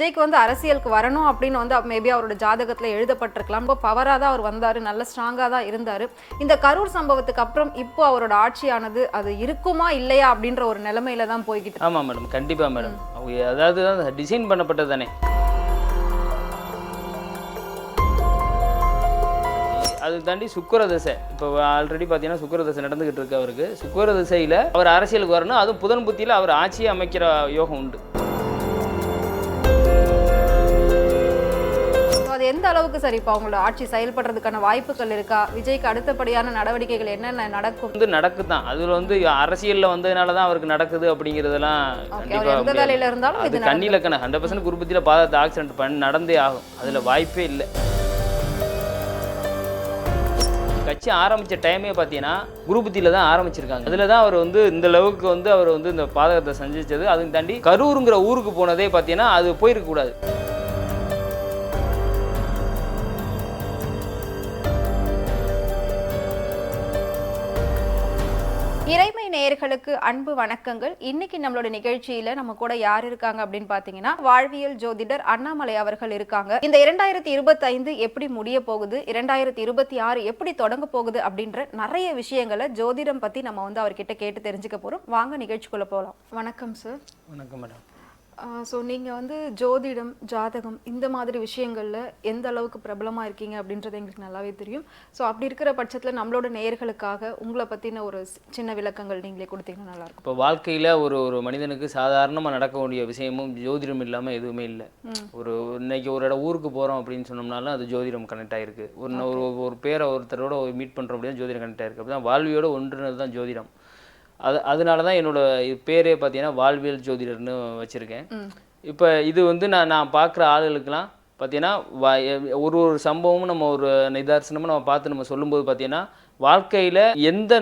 விஜய்க்கு வந்து அரசியலுக்கு வரணும் அப்படின்னு வந்து மேபி அவரோட ஜாதகத்தில் எழுதப்பட்டிருக்கலாம். ரொம்ப பவராக தான் அவர் வந்தார். நல்ல ஸ்ட்ராங்காக தான் இருந்தார். இந்த கரூர் சம்பவத்துக்கு அப்புறம் இப்போ அவரோட ஆட்சியானது அது இருக்குமா இல்லையா அப்படின்ற ஒரு நிலைமையில தான் போய்கிட்டு ஆமாம் மேடம் கண்டிப்பாக மேடம் அதாவது அதாவது டிசைன் பண்ணப்பட்டது தானே. அது தாண்டி சுக்கர தசை இப்போ ஆல்ரெடி பார்த்தீங்கன்னா சுக்கர தசை நடந்துகிட்டு இருக்கு அவருக்கு. சுக்கர தசையில் அவர் அரசியலுக்கு வரணும். அதுவும் புதன் புத்தியில் அவர் ஆட்சியை அமைக்கிற யோகம் உண்டு. அது எந்த அளவுக்கு சரி இப்போ அவங்களோட ஆட்சி செயல்படுறதுக்கான வாய்ப்புகள் இருக்கா? விஜய்க்கு அடுத்தபடியான நடவடிக்கைகள் என்னென்ன நடக்கும்? வந்து நடக்குதான். அதில் வந்து அரசியலில் வந்ததுனால தான் அவருக்கு நடக்குது அப்படிங்கிறதெல்லாம் கண்டிப்பாக இருந்தாலும் அது இது நடக்கும். கண்ணிலக்கண ஹண்ட்ரட் பர்சன்ட் குருபத்தியில் பாதத்தை ஆக்சிடென்ட் பண்ணி நடந்தே ஆகும். அதில் வாய்ப்பே இல்லை. கட்சி ஆரம்பித்த டைமே பார்த்தீங்கன்னா குருபத்தியில் தான் ஆரம்பிச்சிருக்காங்க. அதில் தான் அவர் வந்து இந்த அளவுக்கு வந்து அவர் வந்து இந்த பாதகத்தை சந்திச்சது. அதுவும் தாண்டி கரூருங்கிற ஊருக்கு போனதே பார்த்தீங்கன்னா அது போயிருக்கக்கூடாது இறைமை நேயர்களுக்கு அன்பு வணக்கங்கள். இன்னைக்கு நம்மளோட நிகழ்ச்சியில நம்ம கூட யார் இருக்காங்க அப்படின்னு பாத்தீங்கன்னா வாழ்வியல் ஜோதிடர் அண்ணாமலை அவர்கள் இருக்காங்க. இந்த இரண்டாயிரத்தி இருபத்தைந்து எப்படி முடிய போகுது இரண்டாயிரத்தி இருபத்தி ஆறு எப்படி தொடங்க போகுது அப்படின்ற நிறைய விஷயங்களை ஜோதிடம் பத்தி நம்ம வந்து அவர்கிட்ட கேட்டு தெரிஞ்சுக்க போறோம். வாங்க நிகழ்ச்சிக்குள்ள போகலாம் வணக்கம் சார் வணக்கம் மேடம் ஸோ நீங்கள் வந்து ஜோதிடம் ஜாதகம் இந்த மாதிரி விஷயங்களில் எந்த அளவுக்கு பிரபலமாக இருக்கீங்க அப்படின்றது எங்களுக்கு நல்லாவே தெரியும். ஸோ அப்படி இருக்கிற பட்சத்தில் நம்மளோட நேயர்களுக்காக உங்களை பற்றின ஒரு சின்ன விளக்கங்கள் நீங்களே கொடுத்தீங்கன்னா நல்லாயிருக்கும். இப்போ வாழ்க்கையில் ஒரு ஒரு மனிதனுக்கு சாதாரணமாக நடக்க வேண்டிய விஷயமும் ஜோதிடம் இல்லாமல் எதுவுமே இல்லை. ஒரு இன்னைக்கு ஒரு இடம் ஊருக்கு போகிறோம் அப்படின்னு சொன்னோம்னாலும் அது ஜோதிடம் கனெக்ட் ஆகிருக்கு ஒரு ஒரு பேரை ஒருத்தரோட மீட் பண்ணுறோம் அப்படின்னா ஜோதிடம் கனெக்ட் ஆகிருக்கு அப்படி தான் வாழ்வியோட ஒன்றுனது தான் ஜோதிடம். அது அதனால தான் என்னோட இது பேரே பார்த்தீங்கன்னா வாழ்வியல் ஜோதிடர்னு வச்சுருக்கேன். இப்போ இது வந்து நான் நான் பார்க்குற ஆளுகளுக்கெல்லாம் பார்த்தீங்கன்னா ஒரு ஒரு சம்பவமும் நம்ம ஒரு நிதர்சனமும் நம்ம பார்த்து நம்ம சொல்லும்போது பார்த்தீங்கன்னா வாழ்க்கையில் எந்த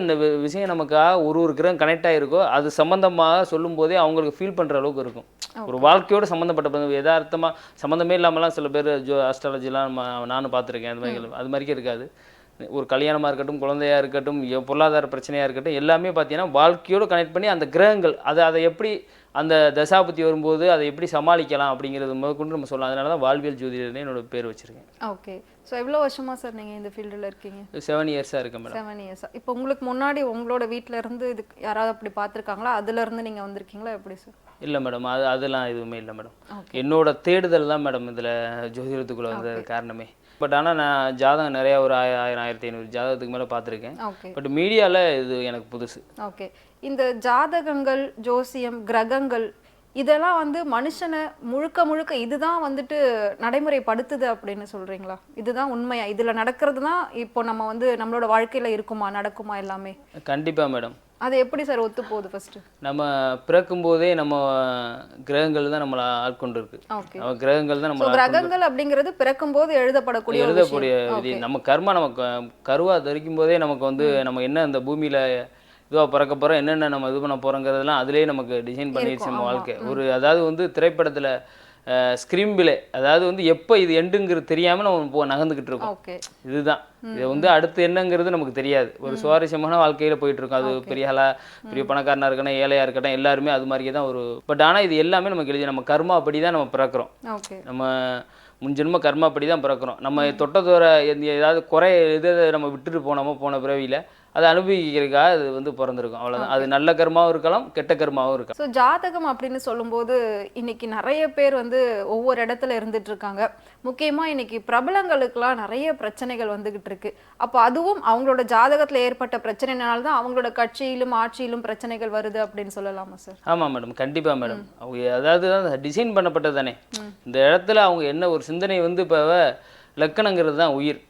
விஷயம் நமக்காக ஒரு ஒரு கிரகம் கனெக்ட் ஆகிருக்கோ அது சம்மந்தமாக சொல்லும்போதே அவங்களுக்கு ஃபீல் பண்ணுற அளவுக்கு இருக்கும். ஒரு வாழ்க்கையோட சம்மந்தப்பட்ட யதார்த்தமாக சம்மந்தமே இல்லாமலாம் சில பேர் ஜோ அஸ்ட்ராலஜிலாம் நம்ம நானும் பார்த்துருக்கேன் அது மாதிரி அது மாதிரிக்கே இருக்காது. ஒரு கல்யாணமாக இருக்கட்டும் குழந்தையா இருக்கட்டும் பொருளாதார பிரச்சனையாக இருக்கட்டும் எல்லாமே பார்த்தீங்கன்னா வாழ்க்கையோடு கனெக்ட் பண்ணி அந்த கிரகங்கள் அதை அதை எப்படி அந்த தசாபத்தி வரும்போது அதை எப்படி சமாளிக்கலாம் அப்படிங்கிறது முதற்கொண்டு நம்ம சொல்லலாம். அதனால தான் வாழ்வியல் ஜோதிடர்னு என்னோட பேர் வச்சுருக்கேன். ஓகே. ஸோ எவ்வளோ வருஷமா சார் நீங்கள் இந்த ஃபீல்டில் இருக்கீங்க? செவன் இயர்ஸாக இருக்கேன் மேடம் செவன் இயர்ஸா இப்போ உங்களுக்கு முன்னாடி உங்களோட வீட்ல இருந்து இது யாராவது அப்படி பார்த்துருக்காங்களா அதுல இருந்து நீங்கள் வந்திருக்கீங்களா? எப்படி சார் இல்லை மேடம் அது அதெல்லாம் எதுவுமே இல்லை மேடம் என்னோட தேடுதல் தான் மேடம் இதில் ஜோதிடத்துக்குள்ளே வந்தது காரணமே. பட் ஆனால் நான் ஜாதகம் நிறையா ஒரு ஆய- ஆயிரம் ஆயிரத்தி ஐநூறு ஜாதகத்துக்கு மேலே பார்த்துருக்கேன். பட் மீடியாவில் இது எனக்கு புதுசு. ஓகே இந்த ஜாதகங்கள் ஜோசியம் கிரகங்கள் இதெல்லாம் வந்து மனுஷனை முழுக்க முழுக்க இதுதான் வந்துட்டு நடைமுறைப்படுத்துது அப்படின்னு சொல்றீங்களா? இதுதான் உண்மையா? இதுல நடக்கிறது தான் இப்போ நம்ம வந்து நம்மளோட வாழ்க்கையில இருக்குமா நடக்குமா எல்லாமே? கண்டிப்பாக மேடம். அது எப்படி சார் ஒத்து போகுது ஃபர்ஸ்ட் நம்ம பிறக்கும்போதே நம்ம கிரகங்கள் தான் நம்மளை ஆட்கொண்டு இருக்கு நம்ம கிரகங்கள் தான் ஸோ நம்மளை கிரகங்கள் அப்படிங்கிறது பிறக்கும்போது எழுதப்படக்கூடிய ஒரு எழுதக்கூடிய. விதி. நம்ம கர்மா நமக்கு கருவா தரிக்கும் போதே நமக்கு வந்து நம்ம என்ன இந்த பூமியில இதுவாக பிறக்க போகிறோம் என்னென்ன நம்ம இது பண்ண போகிறோங்கிறதெல்லாம் அதுலேயே நமக்கு டிசைன் பண்ணிடுச்சு நம்ம. வாழ்க்கை. ஒரு அதாவது வந்து திரைப்படத்தில் ஸ்க்ரீம்பிளே அதாவது வந்து எப்போ இது எண்டுங்கிறது தெரியாமல் நம்ம போ நகர்ந்துக்கிட்டு இருக்கோம். இதுதான். இது வந்து அடுத்து என்னங்கிறது நமக்கு தெரியாது. ஒரு சுவாரஸ்யமான வாழ்க்கையில போயிட்டு இருக்கும். அது பெரிய ஆளா பெரிய பணக்காரனா இருக்கட்டும் ஏழையா இருக்கட்டும் எல்லாருமே அது மாதிரியே தான் ஒரு பட் ஆனா இது எல்லாமே நமக்கு எழுதி நம்ம கர்மா படி தான் நம்ம பிறக்கிறோம். நம்ம முன்ஜென்ம கர்மாப்படி தான் பிறக்கிறோம். நம்ம தொட்டதோற எந்த- ஏதாவது குறை எதை நம்ம விட்டுட்டு போனோமோ போன பிறவியில் அதை அனுபவிக்கிறதுக்காக அது வந்து பிறந்திருக்கும். அவ்வளவுதான். அது நல்ல கர்மாவும் இருக்கலாம் கெட்ட கர்மாவும் இருக்கலாம். ஸோ ஜாதகம் அப்படின்னு சொல்லும்போது இன்னைக்கு நிறைய பேர் வந்து ஒவ்வொரு இடத்துல இருந்துட்டு இருக்காங்க. முக்கியமா இன்னைக்கு பிரபலங்களுக்கெல்லாம் நிறைய பிரச்சனைகள் வந்துகிட்டு இருக்கு. அப்போ அதுவும் அவங்களோட ஜாதகத்துல ஏற்பட்ட பிரச்சனைனால தான் அவங்களோட கட்சியிலும் ஆட்சியிலும் பிரச்சனைகள் வருது அப்படின்னு சொல்லலாமா சார் ஆமாம் மேடம் கண்டிப்பாக மேடம் அவங்க அதாவது டிசைன் பண்ணப்பட்டது தானே. இந்த இடத்துல அவங்க என்ன ஒரு சிந்தனை வந்து இப்போ லக்கணங்கிறது தான் உயிர்.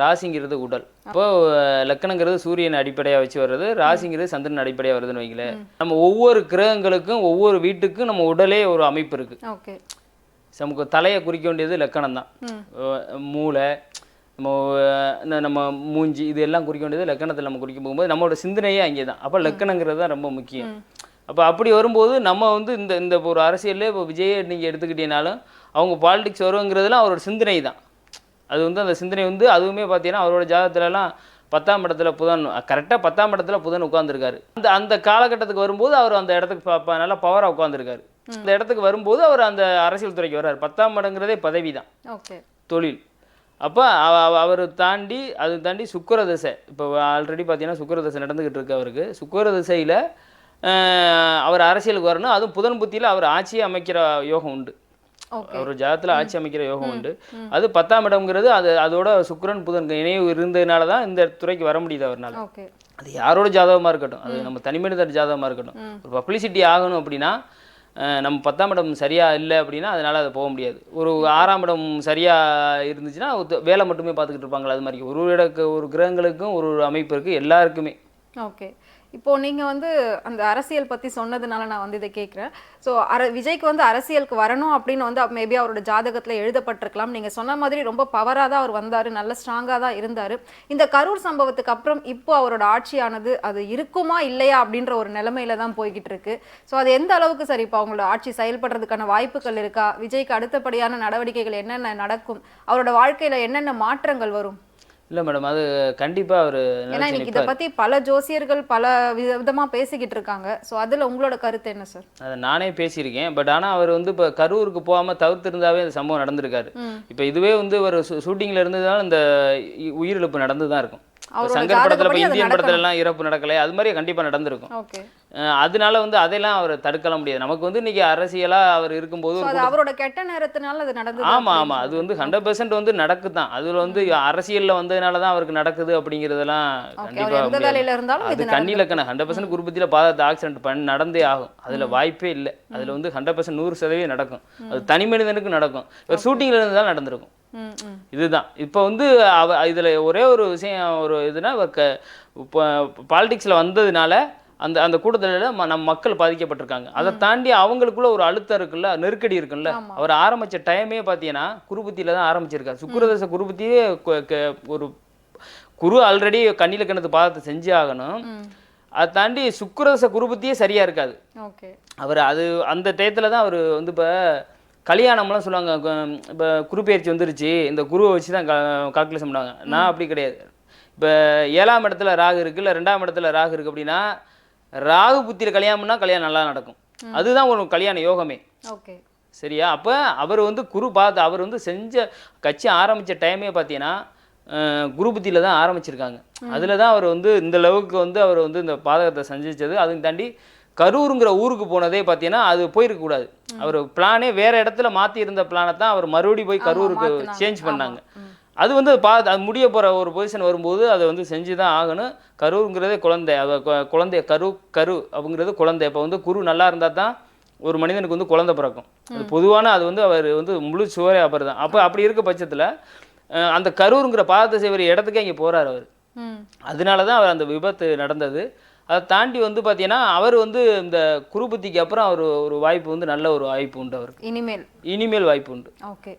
ராசிங்கிறது உடல். இப்போ லக்கணங்கிறது சூரியன் அடிப்படையாக வச்சு வர்றது ராசிங்கிறது சந்திரன் அடிப்படையாக வருதுன்னு வைங்களேன். நம்ம ஒவ்வொரு கிரகங்களுக்கும் ஒவ்வொரு வீட்டுக்கும் நம்ம உடலே ஒரு அமைப்பு இருக்கு. நமக்கு தலையை குறிக்க வேண்டியது லக்கணம் தான் மூளை நம்ம இந்த நம்ம மூஞ்சி இது எல்லாம் குறிக்க வேண்டியது லக்கணத்தில் நம்ம குறிக்க போகும்போது நம்மளோட சிந்தனையே அங்கே தான் அப்போ லக்கணங்கிறது தான் ரொம்ப முக்கியம். அப்போ அப்படி வரும்போது நம்ம வந்து இந்த இந்த ஒரு அரசியலில் இப்போ விஜயை நீங்கள் எடுத்துக்கிட்டீங்கனாலும் அவங்க பாலிடிக்ஸ் வருங்கிறதுலாம் அவரோட சிந்தனை தான் அது வந்து அந்த சிந்தனை வந்து அதுவுமே பார்த்தீங்கன்னா அவரோட ஜாதகத்துலலாம் பத்தாம் இடத்துல புதன் கரெக்டாக பத்தாம் இடத்துல புதன் உட்காந்துருக்காரு அந்த அந்த காலகட்டத்துக்கு வரும்போது அவர் அந்த இடத்துக்கு நல்லா பவராக உட்காந்துருக்காரு இந்த இடத்துக்கு வரும்போது அவர் அந்த அரசியல் துறைக்கு வர்றாரு. பத்தாம் இடங்கிறதே பதவி தான். ஓகே. தொழில். அப்போ அவர் தாண்டி அது தாண்டி சுக்கிர தசை. இப்போ ஆல்ரெடி பார்த்தீங்கன்னா சுக்கிர தசை நடந்துக்கிட்டு இருக்கு அவருக்கு. சுக்கிர தசையில் அவர் அரசியலுக்கு வரணும். அதுவும் புதன் புத்தியில் அவர் ஆட்சியை அமைக்கிற யோகம் உண்டு. அவர் ஜாதத்தில் ஆட்சி அமைக்கிற யோகம் உண்டு. அது பத்தாம் இடம்ங்கிறது அது அதோட சுக்கிரன் புதன் இணைவு இருந்ததுனால தான் இந்த துறைக்கு வர முடியுது அவர்னால. அது யாரோட ஜாதகமாக இருக்கட்டும் அது நம்ம தனிமனிதர் ஜாதகமாக இருக்கட்டும். ஒரு பப்ளிசிட்டி ஆகணும் அப்படின்னா நம்ம பத்தாம் இடம் சரியா இல்லை அப்படின்னா அதனால அது போக முடியாது. ஒரு ஆறாம் இடம் சரியா இருந்துச்சுன்னா வேலை மட்டுமே பார்த்துக்கிட்டு இருப்பாங்களா அது மாதிரி. ஒரு ஒரு இடக்கு ஒரு கிரகங்களுக்கும் ஒரு ஒரு அமைப்பு இருக்குது எல்லாருக்குமே. ஓகே. இப்போ நீங்கள் வந்து அந்த அரசியல் பற்றி சொன்னதுனால நான் வந்து இதை கேட்குறேன் ஸோ அர விஜய்க்கு வந்து அரசியலுக்கு வரணும் அப்படின்னு வந்து மேபி அவரோட ஜாதகத்தில் எழுதப்பட்டிருக்கலாம். நீங்கள் சொன்ன மாதிரி ரொம்ப பவராக தான் அவர் வந்தார் நல்ல ஸ்ட்ராங்காக தான் இருந்தார். இந்த கரூர் சம்பவத்துக்கு அப்புறம் இப்போ அவரோட ஆட்சியானது அது இருக்குமா இல்லையா அப்படின்ற ஒரு நிலைமையில தான் போய்கிட்டு இருக்கு. ஸோ அது எந்த அளவுக்கு சரி? இப்போ அவங்களோட ஆட்சி செயல்படுறதுக்கான வாய்ப்புகள் இருக்கா? விஜய்க்கு அடுத்தபடியான நடவடிக்கைகள் என்னென்ன நடக்கும்? அவரோட வாழ்க்கையில் என்னென்ன மாற்றங்கள் வரும்? இல்லை மேடம் அது கண்டிப்பாக அவர் ஏன்னா இன்னைக்கு இதை பத்தி பல ஜோசியர்கள் பல வித- விதமா பேசிக்கிட்டு இருக்காங்க. ஸோ அதுல உங்களோட கருத்து என்ன சார் அதை நானே பேசியிருக்கேன். பட் ஆனால் அவர் வந்து இப்போ கரூருக்கு போகாமல் தவிர்த்திருந்தாவே இந்த சம்பவம் நடந்திருக்காரு. இப்போ இதுவே வந்து ஒரு ஷூட்டிங்கில் இருந்ததுனால இந்த உயிரிழப்பு நடந்து தான் இருக்கும். சங்கர் படத்தில் இப்போ இந்தியன். எல்லாம் இறப்பு நடக்கலை அது மாதிரி கண்டிப்பாக நடந்திருக்கும். அதனால வந்து அதையெல்லாம் அவர் தடுக்கலாம் முடியாது. நமக்கு வந்து இன்னைக்கு அரசியலாக அவர் இருக்கும்போது ஒரு அவரோட கெட்ட நேரத்தினால அது நடந்தது ஆமா அப்படின்னு ஆமா. அது. வந்து ஹண்ட்ரட் பெர்சன்ட் வந்து நடக்குதான். அதுல வந்து அரசியல்ல வந்ததுனால தான் அவருக்கு நடக்குது அப்படிங்கிறதெல்லாம் ஓகே அவர் கண்டிப்பா எந்த முடியாது. வேலையில இருந்தாலும் அது இது கண்ணிலக்கண ஹண்ட்ரட் பர்சன்ட் குருபத்தியில் பாதத்தை ஆக்சிடென்ட் பண்ணி நடந்தே ஆகும். அதுல வாய்ப்பே இல்லை. அதுல வந்து ஹண்ட்ரட் பர்சன்ட் நூறு சதவீதம் நடக்கும். அது தனி மனிதனுக்கு நடக்கும். இப்போ ஷூட்டிங்ல இருந்து தான் நடந்திருக்கும். இதுதான். இப்போ வந்து அவ இதில் ஒரே ஒரு விஷயம் ஒரு இதுனா பாலிடிக்ஸில் வந்ததுனால அந்த அந்த கூட்டத்தில் நம்ம மக்கள் பாதிக்கப்பட்டிருக்காங்க. அதை தாண்டி அவங்களுக்குள்ள ஒரு அழுத்தம் இருக்குல்ல நெருக்கடி இருக்குல்ல. அவர் ஆரம்பிச்ச டைமே பார்த்தீங்கன்னா குருபத்தியில தான் ஆரம்பிச்சிருக்காரு. சுக்கிரதச குருபத்தியே ஒரு குரு ஆல்ரெடி கண்ணில கிணத்து பாதத்தை செஞ்சே ஆகணும். அதை தாண்டி சுக்கிரதச குருபத்தியே சரியா இருக்காது. ஓகே. அவர் அது அந்த டயத்தில் தான் அவர் வந்து இப்போ கல்யாணம்லாம் சொல்லுவாங்க இப்போ குரு பயிற்சி வந்துருச்சு இந்த குருவை வச்சு தான் கால்குலேஷன் பண்ணுவாங்க. நான் அப்படி கிடையாது. இப்போ ஏழாம் இடத்துல ராகு இருக்குது இல்லை ரெண்டாம் இடத்துல ராகு இருக்குது அப்படின்னா ராகு புத்தியில் கல்யாணம்னா கல்யாணம் நல்லா நடக்கும். அதுதான் ஒரு கல்யாண யோகமே. ஓகே. சரியா? அப்போ அவர் வந்து குரு பார்த்து அவர் வந்து செஞ்ச கட்சி ஆரம்பித்த டைமே பார்த்தீங்கன்னா குரு புத்தியில் தான் ஆரம்பிச்சிருக்காங்க. அதில் தான் அவர் வந்து இந்த அளவுக்கு வந்து அவர் வந்து இந்த பாதகத்தை செஞ்சிச்சது அதுவும் தாண்டி கரூருங்கிற ஊருக்கு போனதே பார்த்தீங்கன்னா அது போயிருக்கக்கூடாது அவர் பிளானே வேற இடத்துல மாற்றி இருந்த பிளானை தான் அவர் மறுபடியும் போய் கரூருக்கு. சேஞ்ச். பண்ணாங்க. அது வந்து பா அது முடிய போகிற ஒரு பொசிஷன் வரும்போது அதை வந்து செஞ்சு தான் ஆகணும். கருங்கிறதே குழந்தை. குழந்தை கரு கரு அப்படிங்கிறது குழந்தை. இப்போ வந்து குரு நல்லா இருந்தால் தான் ஒரு மனிதனுக்கு வந்து குழந்தை பிறக்கும். அது பொதுவான அது வந்து அவர் வந்து முழு சுவரே அவர் தான். அப்போ அப்படி இருக்க பட்சத்தில் அந்த கரூருங்கிற பாதத்தை செய்கிற இடத்துக்கே இங்கே போகிறார் அவர். அதனால தான் அவர் அந்த விபத்து நடந்தது. அதை தாண்டி வந்து பார்த்தீங்கன்னா அவர் வந்து இந்த குரு புத்திக்கு அப்புறம் அவர் ஒரு வாய்ப்பு வந்து நல்ல ஒரு வாய்ப்பு உண்டு அவருக்கு. இனிமேல். இனிமேல் வாய்ப்பு உண்டு. ஓகே.